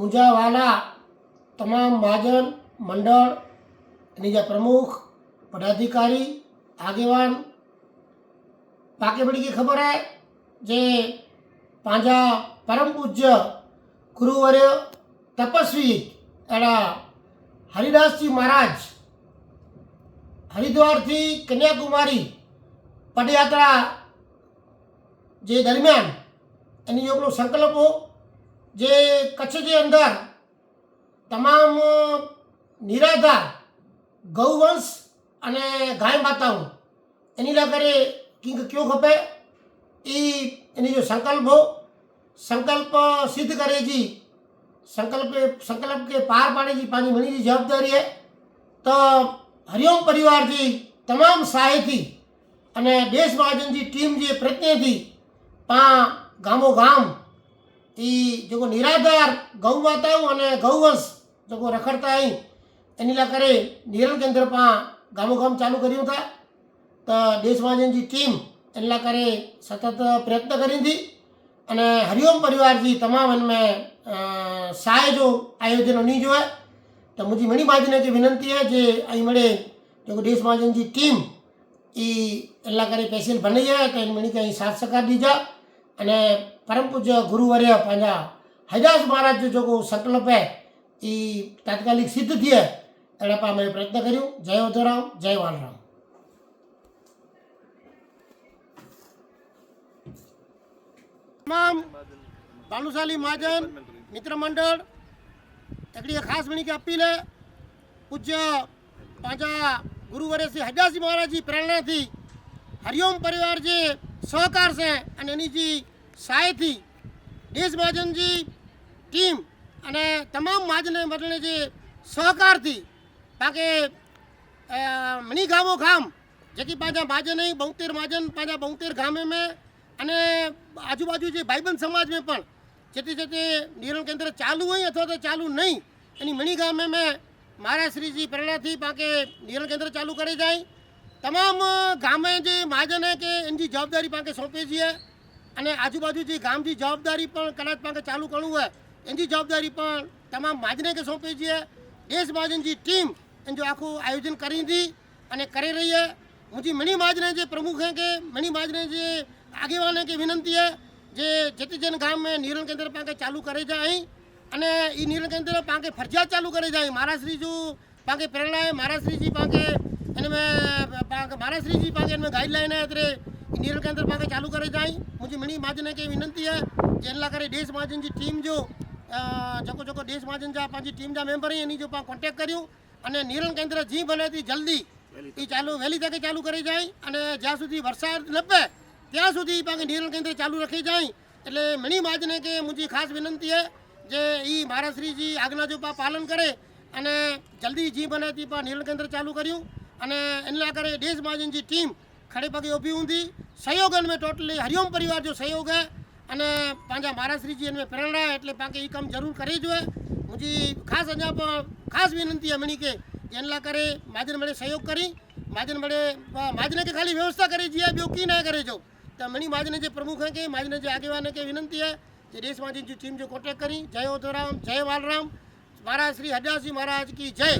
મુંજાવાલા તમામ મહાજન, મંડળ, એની જે પ્રમુખ, પદાધિકારી, આગેવાન પાકે પડી ગઈ ખબર હે, જે પાંજા પરમ પૂજ્ય ગુરુવર્ય તપસ્વી એના હરિદાસજી મહારાજ, હરિદ્વારથી કન્યાકુમારી પદયાત્રા જે દરમિયાન એની યોગનો સંકલ્પો જે કચ્છ જે અંદર તમામ નિરાધાર ગૌવંશ અને ગાય માતાઓ એની લાગરે કિંગ કયો ખપે એ એની જો સંકલ્પ હો સંકલ્પ સિદ્ધ કરે જી संकल्प संकल्प के पार पाने जी पंहिंजी मिणी जी जवाबदारी आहे त हरिओम परिवार जी तमामु सहायती અને દેશ મહાજનજી ટીમ જે પ્રયત્નથી પા ગામો ગામ ती जेको निराधार गौ माताऊं अने गौवंश जेको रखड़ता आहिनि इन लाइ करे नेरल केंद्र पां गामो गाम चालू करियूं था त देशवाजन जी टीम इन लाइ करे सतत प्रयत्न करींदी अने हरिओम परिवार जी तमामु हिन में सहाय जो आयोजन उन्ही जो आहे त मुंहिंजी मणी महाजन खे विनंती आहे जे ऐं मिड़े जेको देश महाजन जी टीम ई इन लाइ करे पैसियल बनी आहे त इन मणी खे साथ सकार ॾिजा અને પરમ પૂજ્ય ગુરુવર્ય પાંજા હજાસ મહારાજ જોગો સંકલ્પ હે એ તાત્કાલિક સિદ્ધ થયે, એના પામે પ્રયત્ન કર્યું. જય વધુરામ જય વાલરામ. તમામ ભાનુશાલી મહાજન, મિત્ર મંડળ એકડી ખાસ વણિકી આપીને પૂજ્ય પાંજા ગુરુવર્ય શ્રી હજાસી મહારાજની પ્રેરણાથી હરિઓમ પરિવાર જે સહકાર છે અને એની જે સહાયથી દેશ મહાજનજી ટીમ અને તમામ મહાજને બદલે જે સહકારથી બાકી મની ગામો ગામ, જેથી પાંજા મહાજન બહુતેર મહાજન પાંજા બોતેર ગામે મેં અને આજુબાજુ જે ભાઈબંધ સમાજ મેં પણ, જેથી જેથી નિરણ કેન્દ્ર ચાલુ હોય અથવા તો ચાલુ નહીં, એની મણી ગામે મેં મારા શ્રીજી પ્રેરણાથી બાકી નિરણ કેન્દ્ર ચાલુ કરી જાય તમામ ગામે જે મહાજને કે એમની જવાબદારી પાંખે સોંપીએ છીએ અને આજુબાજુ જે ગામથી જવાબદારી પણ કદાચ પાંખે ચાલુ કરવું હોય એની જવાબદારી પણ તમામ મહાજને કે સોંપીએ છીએ. દેશ મહાજનજી ટીમ એનું આખું આયોજન કરી હતી અને કરી રહી છે. મુજી મણી મહાજને જે પ્રમુખ હે કે મણી મહાજને જે આગેવાન કે વિનંતી હે, જે જેતીજન ગામ મેં નિરણ કેન્દ્ર પાંખે ચાલુ કરે છે અહીં. અને એ નિરણ કેન્દ્ર પાંખે ફરજિયાત ચાલુ કરે છે અહીં. મહારાજશ્રી જો પાંખે પ્રેરણા હે મહારાજશ્રીજી પાંખે એને મેં इनमें પાંકે महाराष्ट्री जी પાંકે इनमें गाइडलाइन है अतरे निरण केंद्र પાંકે ચાલુ કરે જાય मुझी मणि महाजन के विनंती है જેના કરે દેશ મહાજન जी ટીમ જો અ, જેકો જેકો દેશ મહાજન जा पंहिंजी टीम जा मेंबर आहिनि એની જો पाण કોન્ટેક્ટ કર્યું અને નિરણ કેન્દ્ર જી બને તી જલ્દી એ ચાલુ વહેલી તકે ચાલુ કરી જાય અને જ્યાં સુધી વરસાદ ન પે ત્યાં સુધી પાંકે નિરણ કેન્દ્ર ચાલુ રખી જાય એટલે મણી મહાજને કે મુજી ખાસ વિનંતી है જે એ મહારાજશ્રીજી આજ્ઞા જો પા પાલન કરે અને જલ્દી જી બને તી પા નિરણ કેન્દ્ર ચાલુ કર્યું અને એના કરે દેશ મહાજનજી ટીમ ખડે પગે ઊભી ઊંધી સહયોગન में ટોટલી હરિઓમ પરિવાર જો સહયોગ है અને पंहिंजा महाराजश्रीजी हिन में प्रेरणा आहे એટલે पाण खे ई कमु ज़रूरु करे जो आहे मुंहिंजी ख़ासि अञा पण ख़ासि विनंती आहे मणी खे जिन लाइ करे महाजन बड़े सहयोग करी महाजन बड़े महाजन खे ख़ाली व्यवस्था करे जीअं ॿियो की न करे जो त मणी महाजन जे प्रमुख खे महाजन जे આગેવાન खे विनंती आहे જે દેશ महाजन जी टीम जो कॉन्टेक्ट करी जय ओधराम जय वालराम महाराज श्री हजासी महाराज की जय